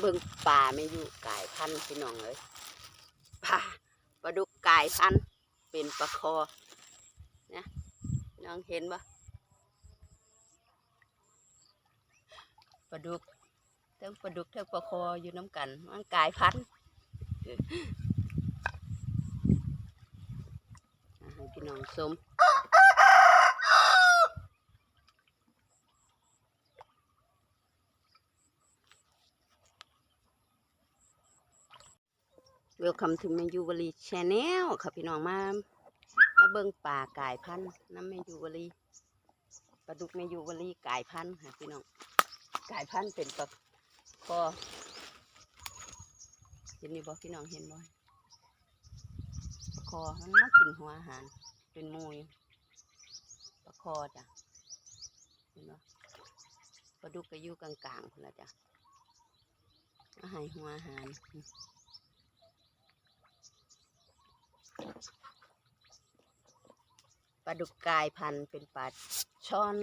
เบิ่งปลาไม่อยู่กายพันพี่น้องเลยปลาปลาดุกกายพันเป็นปลาคอเนี่ยน้องเห็นปะปลาดุกเทั้งปลาดุกเทั้งปลาคออยู่น้ำกันมันกายพันพี่น้องชม เวลคัมถึงเมยูวลีชแนลค่ะพี่น้องมามาเบิ่งป่ากายพันธุ์น้ำเมยูวลีปลาดุกเมยูวลีกายพันธุ์ค่ะพี่น้องกายพันธุ์เป็นปลาคอเห็นนี่บ่พี่น้องเห็นบ่ปลาคอมันมากินหัวอาหาร เป็นมูยปลาคอจ้ะเห็นบ่ปลาดุกก็อยู่กลางๆพุ่นละจ้ะมาให้หัวอาหาร ปลาดุกกายพันเป็นปลาช่อน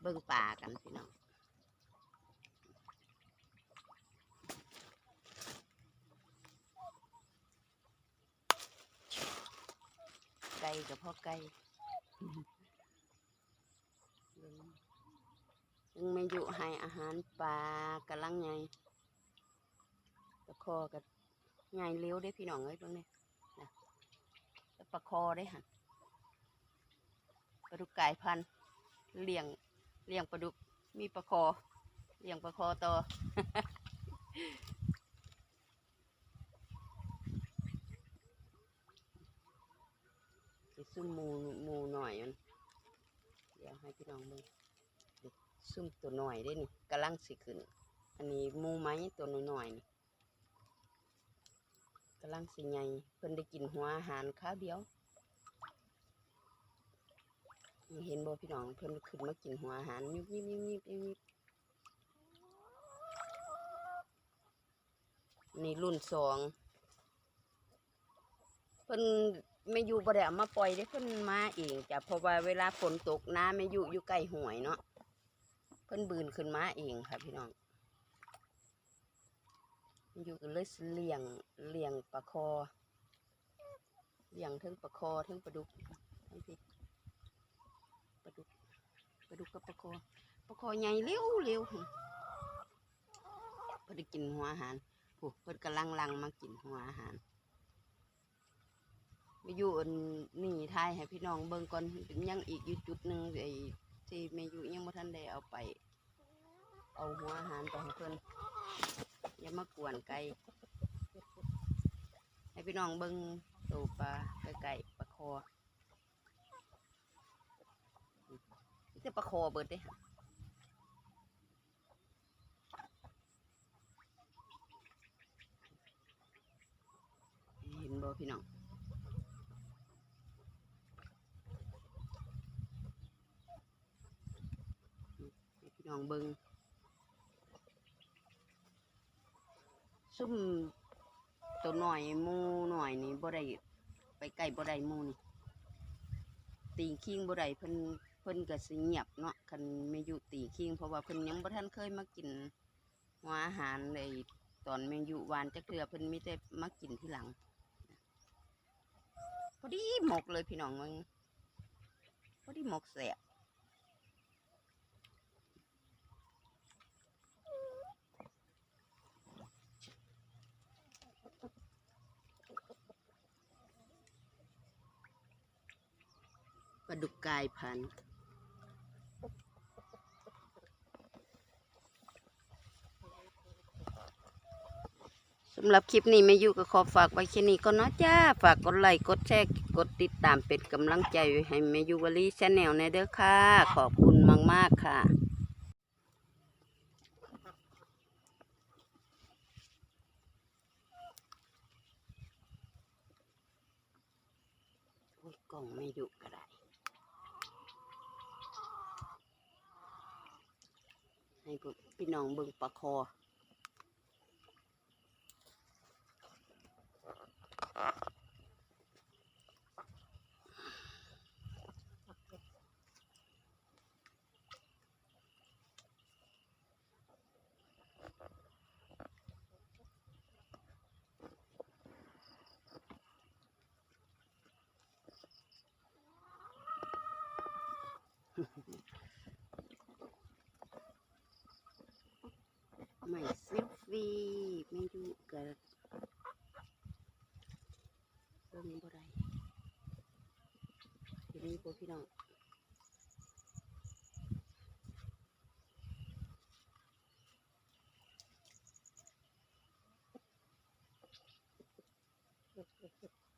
เบิ่งปลากันพี่น้องไก่กับพ่อไก่เบิ่ง ยังไม่ยู่ให้อาหารปลากำลังไงตะคอกับไงเลี้ยวได้พี่น้องเอ้ยตรงนี้นะปลาคอได้หันปลาดุกไกายพันเลี้ยงเลี้ยงปลาดุกมีปลาคอเลี้ยงปลาคอต่อซุ่มมูมูหน่อยมันเดี๋ยวให้พี่น้องเบิ่ง ซุ่มตัวหน่อยได้นี่กำลังสิขึ้น อันนี้มูไหมตัวหน้อยๆนี่กำลังสิใหญ่เพิ่นได้กินหัวอาหารข้าวเดียว เห็นบ่พี่น้องเพิ่นขึ้นมากินหัวอาหารยิบยิบยิบยิบยิบยิบนี่รุ่นสองเพิ่นไม่อยู่บ่ได้เอามาปล่อยได้เพิ่นมาเองจ้ะเพราะว่าเวลาฝนตกน้ำไม่อยู่อยู่ใกล้ห้วยเนาะ พิ่นบืนขึ้นมาเองค่ะพี่น้องอยู่กันเลยเลี้ยงเลี้ยงปลาคอเลี้ยงทั้งปลาคอทั้งปลาดุกทั้งพี่ปลาดุกปลาดุกกับปลาคอปลาคอใหญ่เร็วเร็วเพิ่นกินหัวอาหารโอ้เพิ่นกำลังลังมากินหัวอาหารมาอยู่นี่ทายให้พี่น้องเบิ่งก่อนยังอีกอยู่จุดหนึ่งไอ ที่แม่อยู่ยังบ่ทันได้เอาไป เอาหัวอาหารไปให้เพิ่นอย่ามากวนไก่ให้พี่น้องเบิ่งตัวปลาไก่ปลาคอนี่จะปลาคอเบิดเด้เห็นบ่พี่น้อง ให้พี่ น้องเบิงซุ่มตัวหน่อยมูหน่อยนี่บ่ได้ไปใกล้บ่ได้มูนี่ตีคิงบ่ได้เพิ่นเพิ่นก็สิเงียบเนาะคันไม่อยู่ตีคิงเพราะว่าเพิ่นยังบ่ทันเคยมากินหัวอาหารเลยตอนแมงอยู่วานจักลือเพิ่นมีแต่มากินที่หลัง พอดีหมกเลยพี่น้องมึงพอดีหมกแสบ ปลาดุกกายพันสำหรับคลิปนี้ไม่อยู่ก็ขอฝากไว้แค่นี้ก็นะจ้า ฝากกดไลค์กดแชร์กดติดตามเป็นกำลังใจให้แม่ยูวลีชาแนลในเด้อค่ะ ขอบคุณมาก ๆ ค่ะโอ้ยกล่องไม่ดุก็ ให้พี่น้องเบิ่งปลาคอ ไม่เซลฟี่ไม่ดูเกับเบิ่องบ่ได้ทีนี้พวกพี่น้องเ